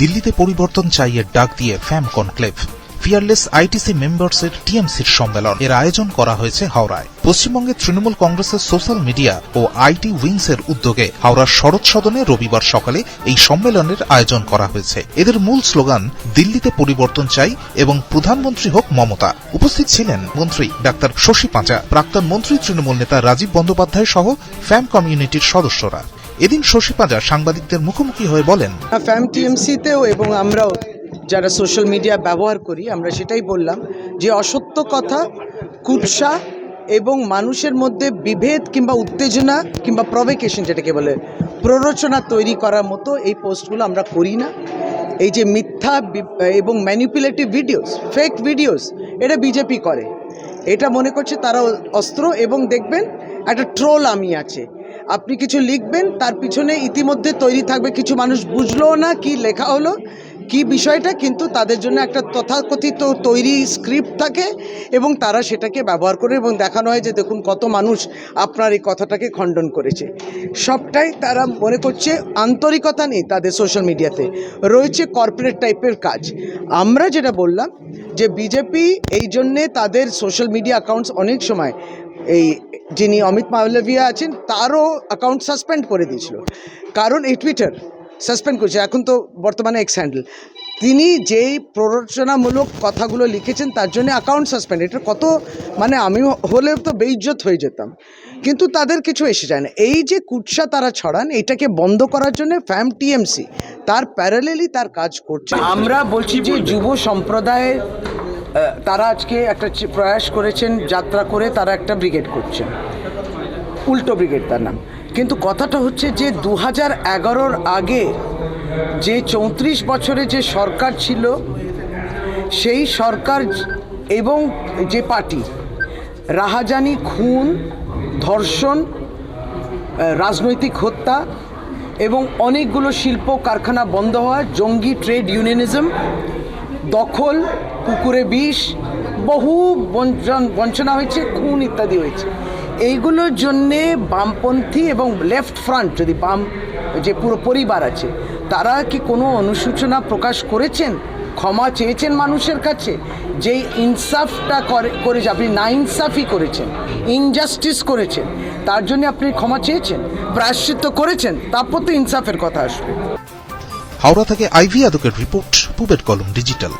দিল্লিতে পরিবর্তন চাইয়ে ডাক দিয়ে ফ্যাম কনক্লেভ। ফিয়ারলেস আইটিসি মেম্বার্সের টিএমসির সম্মেলন। এর আয়োজন করা হয়েছে হাওড়ায়। পশ্চিমবঙ্গের তৃণমূল কংগ্রেসের সোশ্যাল মিডিয়া ও আইটি উইংস এর উদ্যোগে হাওড়ার শরৎ সদনে রবিবার সকালে এই সম্মেলনের আয়োজন করা হয়েছে। এদের মূল স্লোগান, দিল্লিতে পরিবর্তন চাই এবং প্রধানমন্ত্রী হোক মমতা। উপস্থিত ছিলেন মন্ত্রী ডাক্তার শশী পাঁচা, প্রাক্তন মন্ত্রী তৃণমূল নেতা রাজীব বন্দ্যোপাধ্যায় সহ ফ্যাম কমিউনিটির সদস্যরা। এদিন শশী পাঁজা সাংবাদিকদের মুখোমুখি হয়ে বলেন, ফ্যাম টিএমসিতেও এবং আমরাও যারা সোশ্যাল মিডিয়া ব্যবহার করি, আমরা সেটাই বললাম যে অসত্য কথা, কুৎসা এবং মানুষের মধ্যে বিভেদ কিংবা উত্তেজনা কিংবা প্রভোকেশন যেটাকে বলে, প্ররোচনা তৈরি করার মতো এই পোস্টগুলো আমরা করি না। এই যে মিথ্যা এবং ম্যানিপুলেটিভ ভিডিওস ফেক ভিডিওস এটা বিজেপি করে। এটা মনে করছে তারা অস্ত্র এবং দেখবেন একটা ট্রোল আমি আছে। আপনি কিছু লিখবেন, তার পিছনে ইতিমধ্যে তৈরি থাকবে কিছু মানুষ বুঝলোও না কি লেখা হলো, কি বিষয়টা, কিন্তু তাদের জন্য একটা তথাকথিত তৈরি স্ক্রিপ্ট থাকে এবং তারা সেটাকে ব্যবহার করে এবং দেখানো হয় যে দেখুন কত মানুষ আপনার এই কথাটাকে খণ্ডন করেছে। সবটাই তারা মনে করছে আন্তরিকতা নেই তাদের সোশ্যাল মিডিয়াতে রয়েছে কর্পোরেট টাইপের কাজ। আমরা যেটা বললাম যে, বিজেপি এই জন্যে তাদের সোশ্যাল মিডিয়া অ্যাকাউন্টস অনেক সময় এই যিনি অমিত মালবিয়া আছেন তারও অ্যাকাউন্ট সাসপেন্ড করে দিয়েছিল। কারণ এই টুইটার সাসপেন্ড করেছে এখন তো বর্তমানে এক্স হ্যান্ডেল তিনি যেই প্ররোচনামূলক কথাগুলো লিখেছেন তার জন্য অ্যাকাউন্ট সাসপেন্ড এটা কত মানে আমি হলে তো বেইজ্জত হয়ে যেতাম। কিন্তু তাদের কিছু এসে যায় না। এই যে কুৎসা তারা ছড়ান এটাকে বন্ধ করার জন্য ফ্যাম টিএমসি তার প্যারালেলি তার কাজ করছে। আমরা বলছি যে যুব সম্প্রদায়ের তারা আজকে একটা প্রয়াস করেছেন, যাত্রা করে তারা একটা ব্রিগেড করছেন উল্টো ব্রিগেড তার নাম। কিন্তু কথাটা হচ্ছে যে দু হাজার এগারোর আগে যে চৌত্রিশ বছরে যে সরকার ছিল, সেই সরকার এবং যে পার্টি, রাহাজানি, খুন, ধর্ষণ রাজনৈতিক হত্যা এবং অনেকগুলো শিল্প কারখানা বন্ধ হওয়া, জঙ্গি ট্রেড ইউনিয়নিজম দখল পুকুরে বিষ, বহু বঞ্চন, বঞ্চনা হয়েছে, খুন ইত্যাদি হয়েছে। এইগুলোর জন্যে বামপন্থী এবং লেফট ফ্রন্ট, যদি বাম, যে পুরো পরিবার আছে, তারা কি কোনো অনুশোচনা প্রকাশ করেছেন? ক্ষমা চেয়েছেন মানুষের কাছে? যেই ইনসাফটা করে করে যে আপনি না ইনসাফই করেছেন ইনজাস্টিস করেছেন, তার জন্য আপনি ক্ষমা চেয়েছেন, প্রায়শ্চিত্ত করেছেন, তারপর তো ইনসাফের কথা আসবে। হাওড়া থেকে আইভি আদকের রিপোর্ট পুবেট কলম ডিজিটাল।